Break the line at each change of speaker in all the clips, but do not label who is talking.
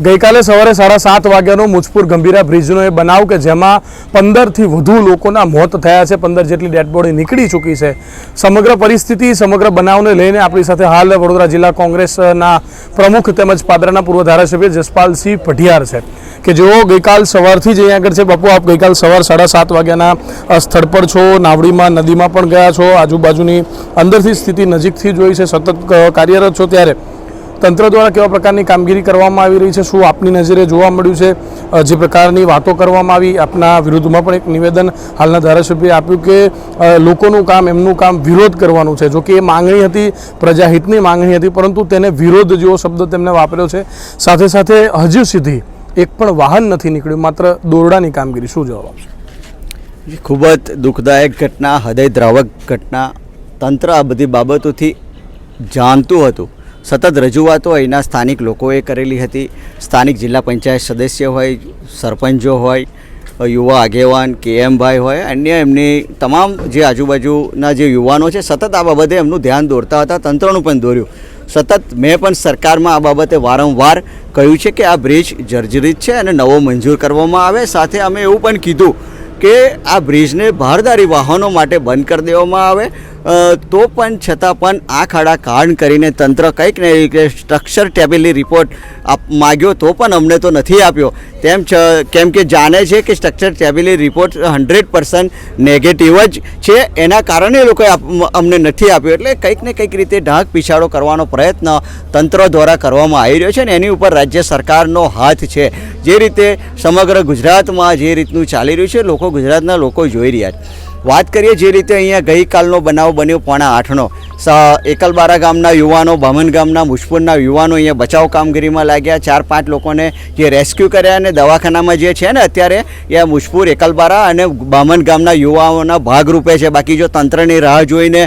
ગઈકાલે સવારે સાડા સાત વાગ્યાનો મુજપુર ગંભીરા બ્રિજનો એ બનાવ કે જેમાં પંદરથી વધુ લોકોના મોત થયા છે, પંદર જેટલી ડેડબોડી નીકળી ચૂકી છે. સમગ્ર પરિસ્થિતિ, સમગ્ર બનાવને લઈને આપણી સાથે હાલ વડોદરા જિલ્લા કોંગ્રેસના પ્રમુખ તેમજ પાદરાના પૂર્વ ધારાસભ્ય જસપાલસિંહ પઢિયાર છે કે જેઓ ગઈકાલ સવારથી જ અહીંયા આગળ છે. બાપુ, આપ ગઈકાલ સવાર સાડા સાત વાગ્યાના સ્થળ પર છો, નાવડીમાં, નદીમાં પણ ગયા છો, આજુબાજુની અંદરથી સ્થિતિ નજીકથી જોઈ છે. સતત કાર્યરત છો ત્યારે તંત્ર દ્વારા કેવા પ્રકારની કામગીરી કરવામાં આવી રહી છે? શું આપની નજરે જોવા મળ્યું છે? જે પ્રકારની વાતો કરવામાં આવી? આપના વિરુદ્ધમાં પણ એક નિવેદન હાલના ધારાસભ્યએ આપ્યું કે લોકોનું કામ, એમનું કામ વિરોધ કરવાનું છે. જો કે એ માંગણી હતી, પ્રજાહિતની માંગણી હતી, પરંતુ તેને વિરોધ જેવો શબ્દ તેમણે વાપર્યો છે. સાથે સાથે હજુ સુધી એક પણ વાહન નથી નીકળ્યું. માત્ર દોરડાની કામગીરી. શું જવાબ આપશે?
ખૂબ જ દુઃખદાયક ઘટના, હૃદયદ્રાવક ઘટના. તંત્ર આ બધી બાબતોથી જાણતું હતું. સતત રજૂઆતો અહીંના સ્થાનિક લોકોએ કરેલી હતી. સ્થાનિક જિલ્લા પંચાયત સદસ્ય હોય, સરપંચો હોય, યુવા આગેવાન કેએમભાઈ હોય, અન્ય એમની તમામ જે આજુબાજુના જે યુવાનો છે, સતત આ બાબતે એમનું ધ્યાન દોરતા હતા, તંત્રનું પણ દોર્યું. સતત મેં પણ સરકારમાં આ બાબતે વારંવાર કહ્યું છે કે આ બ્રિજ જર્જરિત છે અને નવો મંજૂર કરવામાં આવે. સાથે અમે એવું પણ કીધું કે આ બ્રિજને ભારદારી વાહનો માટે બંધ કરી દેવામાં આવે. તો પણ છતાં પણ આ ખાડા કારણ કરીને તંત્ર કંઈક ને સ્ટ્રક્ચર ટેબલની રિપોર્ટ આપ માગ્યો તો પણ અમને તો નથી આપ્યો. તેમ છ, કેમ કે જાણે છે કે સ્ટ્રક્ચર ટેબલની રિપોર્ટ હંડ્રેડ પર્સન્ટ નેગેટિવ જ છે. એના કારણે એ લોકોએ અમને નથી આપ્યો. એટલે કંઈક ને કંઈક રીતે ઢાંક પીછાડો કરવાનો પ્રયત્ન તંત્ર દ્વારા કરવામાં આવી રહ્યો છે ને એની ઉપર રાજ્ય સરકારનો હાથ છે. જે રીતે સમગ્ર ગુજરાતમાં જે રીતનું ચાલી રહ્યું છે, લોકો ગુજરાતના લોકો જોઈ રહ્યા છે. વાત કરીએ જે રીતે અહીંયા ગઈકાલનો બનાવ બન્યો પોણા આઠનો. એકલબારા ગામના યુવાનો, બામન ગામના મુશપુરના યુવાનો અહીંયા બચાવ કામગીરીમાં લાગ્યા. ચાર પાંચ લોકોને જે રેસ્ક્યુ કર્યા અને દવાખાનામાં જે છે ને અત્યારે એ મુશપુર એકલબારા અને બામન ગામના યુવાઓના ભાગરૂપે છે. બાકી જો તંત્રની રાહ જોઈને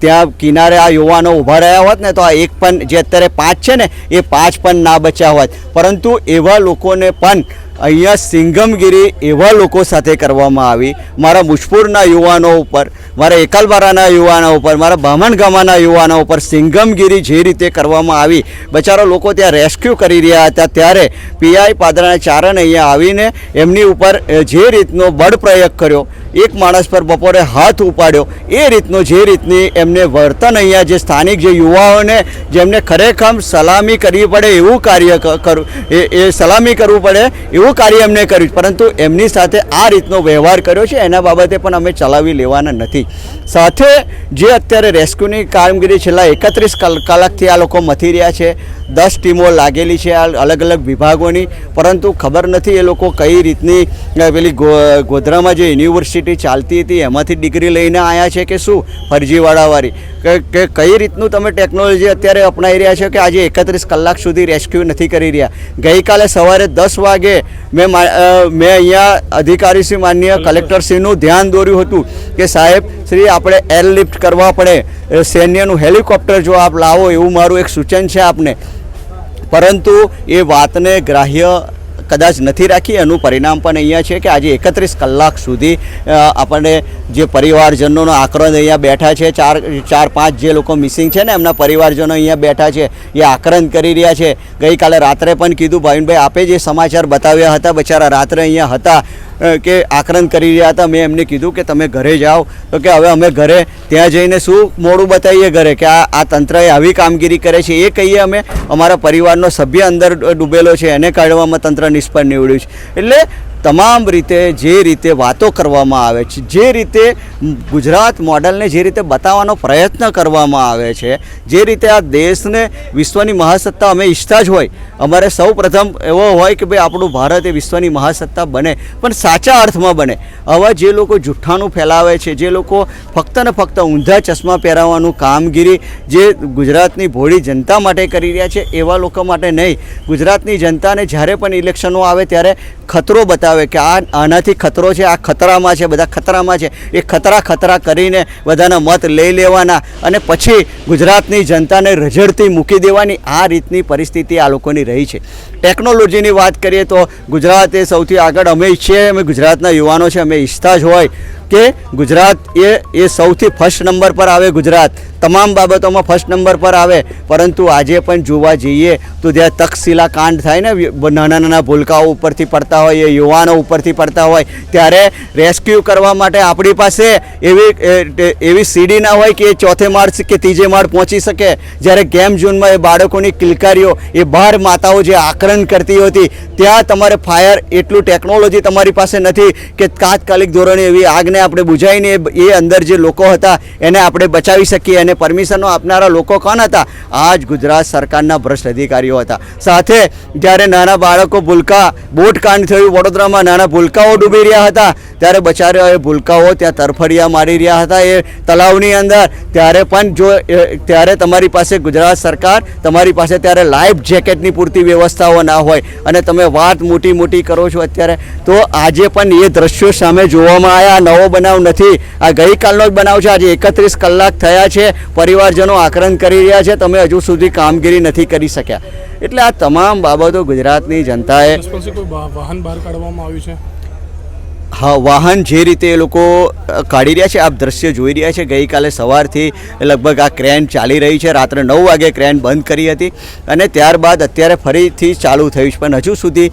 ત્યાં કિનારે આ યુવાનો ઊભા રહ્યા હોત ને તો આ એક પણ જે અત્યારે પાંચ છે ને, એ પાંચ પણ ના બચ્યા હોત. પરંતુ એવા લોકોને પણ અહીંયા સિંગમગીરી એવા લોકો સાથે કરવામાં આવી. મારા મુજપુરના યુવાનો ઉપર, મારા એકલબારાના યુવાનો ઉપર, મારા બામણ ગામાના યુવાનો ઉપર સિંગમગીરી જે રીતે કરવામાં આવી. બચારા લોકો ત્યાં રેસ્ક્યુ કરી રહ્યા હતા. ત્યારે પીઆઈ પાદરાના ચારણ અહીંયા આવીને એમની ઉપર જે રીતનો બળ પ્રયોગ કર્યો એક માણસ પર બપોરે હાથ ઉપાડ્યો. એ રીતનો જે રીતની એમને વર્તન અહીંયા જે સ્થાનિક જે યુવાઓને જેમને ખરેખર સલામી કરવી પડે એવું કાર્ય કરવું એ સલામી કરવું પડે એવું કાર્ય એમને કર્યું. પરંતુ એમની સાથે આ રીતનો વ્યવહાર કર્યો છે, એના બાબતે પણ અમે ચલાવી લેવાના નથી. સાથે જે અત્યારે રેસ્ક્યુની કામગીરી છેલ્લા એકત્રીસ કલાકથી આ લોકો મથી રહ્યા છે દસ ટીમો લાગેલી છે આ અલગ અલગ વિભાગોની. પરંતુ ખબર નથી એ લોકો કઈ રીતની પેલી ગોધરામાં જે યુનિવર્સિટી ચાલતી હતી, એમાંથી ડિગ્રી લઈને આવ્યા છે કે શું? ફરજીવાળાવાળી. કે કઈ રીતનું તમે ટેકનોલોજી અત્યારે અપનાવી રહ્યા છો કે આજે એકત્રીસ કલાક સુધી રેસ્ક્યુ નથી કરી રહ્યા? ગઈકાલે સવારે દસ વાગે મેં મા- અહીંયા અધિકારીશ્રી માન્ય કલેક્ટરશ્રીનું ધ્યાન દોર્યું હતું કે સાહેબ, શ્રી આપણે એરલિફ્ટ કરવા પડે. સૈન્યનું હેલિકોપ્ટર જો આપ લાવો એવું મારું એક સૂચન છે આપને. પરંતુ એ વાતને ગ્રાહ્ય કદાચ નથી રાખી, એનું પરિણામ પણ અહીંયા છે કે આજે એકત્રીસ કલાક સુધી આપણને જે પરિવારજનોનો આક્રોશ અહીંયા બેઠા છે, ચાર ચાર, પાંચ જે લોકો મિસિંગ છે ને એમના પરિવારજનો અહીંયા બેઠા છે, એ આક્રંદ કરી રહ્યા છે. ગઈકાલે રાત્રે પણ કીધું ભાવિનભાઈ, આપે જે સમાચાર બતાવ્યા હતા, બચારા રાત્રે અહીંયા હતા કે આક્રંદ કરી રહ્યા હતા, મેં એમને કીધું કે તમે ઘરે જાઓ. તો કે હવે અમે ઘરે, ત્યાં જઈને શું મોડું બતાવીએ ઘરે? કે આ આ તંત્રએ આવી કામગીરી કરે છે એ કહીએ અમે. અમારા પરિવારનો સભ્ય અંદર ડૂબેલો છે, એને કાઢવામાં તંત્ર નિષ્ફળ નીવડ્યું છે. એટલે તમામ રીતે જે રીતે વાતો કરવામાં આવે છે, જે રીતે ગુજરાત મોડલને જે રીતે બતાવવાનો પ્રયત્ન કરવામાં આવે છે, જે રીતે આ દેશને વિશ્વની મહાસત્તા અમે ઈચ્છતા જ હોય. અમારે સૌ પ્રથમ એવો હોય કે ભાઈ આપણું ભારત એ વિશ્વની મહાસત્તા બને, પણ સાચા અર્થમાં બને. આવા જે લોકો જુઠ્ઠાનું ફેલાવે છે, જે લોકો ફક્ત ને ફક્ત ઊંધા ચશ્મા પહેરાવવાનું કામગીરી જે ગુજરાતની ભોળી જનતા માટે કરી રહ્યા છે, એવા લોકો માટે નહીં. ગુજરાતની જનતાને જ્યારે પણ ઇલેક્શનો આવે ત્યારે ખતરો બતાવે કે આ આનાથી ખતરો છે, આ ખતરામાં છે, બધા ખતરામાં છે. એ ખતરા ખતરા કરીને બધાના મત લઈ લેવાના અને પછી ગુજરાતની જનતાને રઝળતી મૂકી દેવાની આ રીતની પરિસ્થિતિ આ લોકોની રહી છે. ટેકનોલોજીની વાત કરીએ તો ગુજરાત એ સૌથી આગળ અમે ઈચ્છીએ, અમે ગુજરાતના યુવાનો છે, અમે ઈચ્છતા જ હોય કે ગુજરાત એ એ સૌથી ફર્સ્ટ નંબર પર આવે ગુજરાત. તમામ બાબતોમાં ફર્સ્ટ નંબર પર આવે, પરંતુ આજે પણ જોવા જઈએ તો જ્યાં તક્ષશિલા કાંડ થાય ને નાના નાના ભૂલકાઓ ઉપરથી પડતા હોય, એ યુવાનો ઉપરથી પડતા હોય, ત્યારે રેસ્ક્યુ કરવા માટે આપણી પાસે એવી એવી સીડી ના હોય કે એ ચોથે માળ કે ત્રીજે માળ પહોંચી શકે. જ્યારે ગેમ ઝોનમાં એ બાળકોની કિલકારીઓ, એ બહાર માતાઓ જે આક્રમણ કરતી હતી, ત્યાં તમારે ફાયર એટલું ટેકનોલોજી તમારી પાસે નથી કે તાત્કાલિક ધોરણે એવી આગને આપણે બુઝાઈને એ અંદર જે લોકો હતા, એને આપણે બચાવી શકીએ અને પરમિશનો આપનારા લોકો કોણ હતા? આ જ ગુજરાત સરકારના ભ્રષ્ટ અધિકારીઓ હતા. સાથે જ્યારે નાના બાળકો ભૂલકા બોટકાંડ થયું, વડોદરામાં નાના ભૂલકાઓ ડૂબી રહ્યા હતા ત્યારે બચારા એ ભૂલકાઓ ત્યાં તરફડિયા મારી રહ્યા હતા એ તલાવની અંદર. ત્યારે પણ જો ત્યારે તમારી પાસે ગુજરાત સરકાર, તમારી પાસે ત્યારે લાઈફ જેકેટની પૂરતી વ્યવસ્થાઓ ના હોય. અને તમે વાત મોટી મોટી કરો છો અત્યારે, તો આજે પણ એ દ્રશ્યો સામે જોવામાં આવ્યા. નવો બનાવ નથી. આ ગઈકાલનો જ બનાવ છે. આજે એકત્રીસ કલાક થયા છે. પરિવારજનો આકરણ કરી રહ્યા છે. તમે હજુ સુધી કામગીરી નથી કરી શક્યા. એટલે આ તમામ બાબતો ગુજરાતની જનતાએ
વાહન બહાર કાઢવામાં આવ્યું છે?
હા, વાહન જે રીતે એ લોકો કાઢી રહ્યા છે, આપ દ્રશ્ય જોઈ રહ્યા છે, ગઈકાલે સવારથી લગભગ આ ક્રેન ચાલી રહી છે, રાત્રે નવ વાગે ક્રેન બંધ કરી હતી અને ત્યારબાદ અત્યારે ફરીથી ચાલુ થયું છે. પણ હજુ સુધી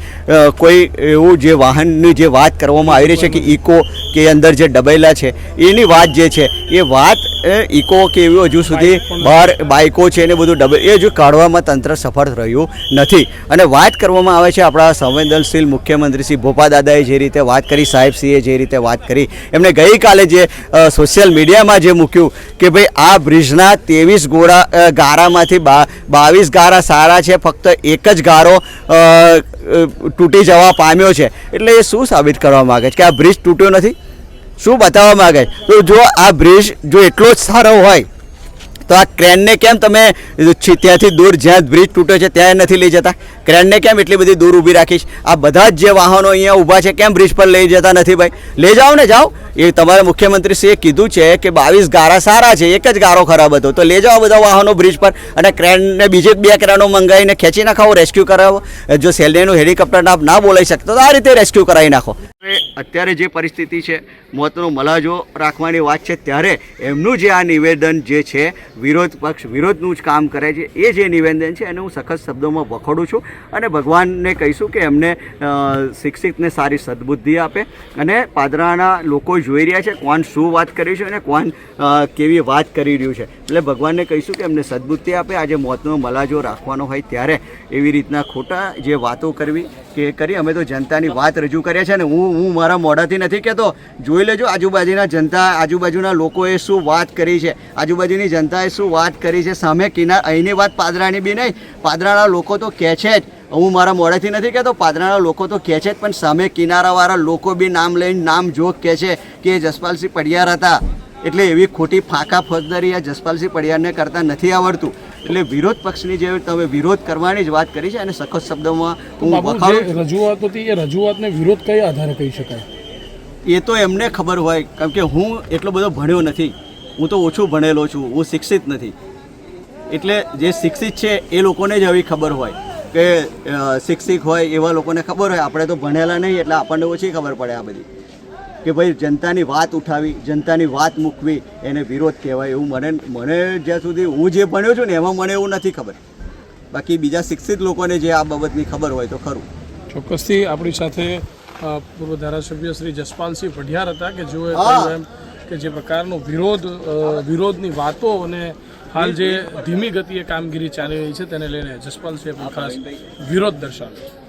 કોઈ એવું જે વાહનની જે વાત કરવામાં આવી રહી છે કે ઇકો કે અંદર જે ડબેલા છે, એની વાત જે છે, એ વાત ઇકો કે એવું હજુ સુધી બહાર બાઇકો છે ને બધું ડબલ એ હજુ કાઢવામાં તંત્ર સફળ રહ્યું નથી. અને વાત કરવામાં આવે છે આપણા સંવેદનશીલ મુખ્યમંત્રી શ્રી ભોપા દાદાએ જે રીતે વાત કરી સાહેબશ્રીએ જે રીતે વાત કરી એમણે ગઈકાલે જે સોશિયલ મીડિયામાં જે મૂક્યું કે ભાઈ આ બ્રિજના ત્રેવીસ ગોળા ગારામાંથી બાવીસ ગારા સારા છે, ફક્ત એક જ ગારો તૂટી જવા પામ્યો છે. એટલે એ શું સાબિત કરવા માગે છે? કે આ બ્રિજ તૂટ્યો નથી? શું બતાવવા માગે તો જો આ બ્રિજ જો એટલો જ સારો હોય તો આ ક્રેનને કેમ તમે ત્યાંથી દૂર જ્યાં બ્રિજ તૂટ્યો છે ત્યાં નથી લઈ જતા? ક્રેનને કેમ એટલી બધી દૂર ઊભી રાખીશ? આ બધા જ જે વાહનો અહીંયા ઊભા છે, કેમ બ્રિજ પર લઈ જતા નથી ભાઈ? લઈ જાઓ ને જાઓ. એ તમારા મુખ્યમંત્રીશ્રીએ કીધું છે કે બાવીસ ગારા સારા છે, એક જ ગારો ખરાબ હતો. તો લઈ જાઓ બધા વાહનો બ્રિજ પર અને ક્રેનને બીજે બે ક્રેનો મંગાવીને ખેંચી નાખાવો રેસ્ક્યુ કરાવો. જો સેલરીનું હેલિકોપ્ટર ના બોલાવી શકતો, તો આ રીતે રેસ્ક્યુ કરાવી નાખો. અત્યારે જે પરિસ્થિતિ છે, મોતનો મલાજો રાખવાની વાત છે, ત્યારે એમનું જે આ નિવેદન જે છે, વિરોધ પક્ષ વિરોધનું જ કામ કરે છે, એ જે નિવેદન છે, એને હું સખત શબ્દોમાં વખોડું છું અને ભગવાનને કહીશું કે એમને શિક્ષિતને સારી સદબુદ્ધિ આપે અને પાદરાના લોકો જોઈ રહ્યા છે કોણ શું વાત કરી છે અને કોણ કેવી વાત કરી રહ્યું છે. એટલે ભગવાનને કહીશું કે એમને સદબુદ્ધિ આપે, આજે મોતનો મલાજો રાખવાનો હોય ત્યારે એવી રીતના ખોટા જે વાતો કરવી કે કરી, અમે તો જનતાની વાત રજૂ કર્યા છે ને હું હું મારા મોઢાથી નથી કહેતો. જોઈ લેજો, આજુબાજુના જનતા, આજુબાજુના લોકોએ શું વાત કરી છે. આજુબાજુની જનતાએ શું વાત કરી છે. સામે કિનાર અહીંની વાત પાદરાની બી નહીં. પાદરાના લોકો તો કહે છે જ હું મારા મોડેથી નથી કહેતો પાદરાના લોકો તો કહે છે જ પણ સામે કિનારાવાળા લોકો બી નામ લઈને નામ જોગ કહે છે કે એ જસપાલસિંહ પડિયાર હતા. એટલે એવી ખોટી ફાંકા ફોજદારી આ જસપાલસિંહ પડિયારને કરતા નથી આવડતું. એટલે વિરોધ પક્ષની જે તમે વિરોધ કરવાની જ વાત કરી છે અને સખત શબ્દોમાં હું
રજૂઆત હતી એ રજૂઆતને વિરોધ કયા આધારે કહી શકાય?
એ તો એમને ખબર હોય કેમ કે હું એટલો બધો ભણ્યો નથી. હું તો ઓછું ભણેલો છું હું શિક્ષિત નથી. એટલે જે શિક્ષિત છે એ લોકોને જ આવી ખબર હોય. કે શિક્ષિક શિક્ષિત હોય એવા લોકોને ખબર હોય. આપણે તો ભણેલા નહીં એટલે આપણને ઓછી ખબર પડે આ બધી. કે ભાઈ જનતાની વાત ઉઠાવી જનતાની વાત મૂકવી એને વિરોધ કહેવાય એવું મને મને જ્યાં સુધી હું જે ભણ્યો છું ને એમાં મને એવું નથી ખબર. બાકી બીજા શિક્ષિત લોકોને જે આ બાબતની ખબર હોય તો ખરું.
ચોક્કસથી આપણી સાથે પૂર્વ ધારાસભ્ય શ્રી જસપાલસિંહ પઢિયાર હતા કે જો. એમ કે જે પ્રકારનો વિરોધ વિરોધની વાતો અને હાલ જે ધીમી ગતિએ કામગીરી ચાલી રહી છે, તેને લઈને જસપાલસિંહે પણ ખાસ વિરોધ દર્શાવ્યો છે.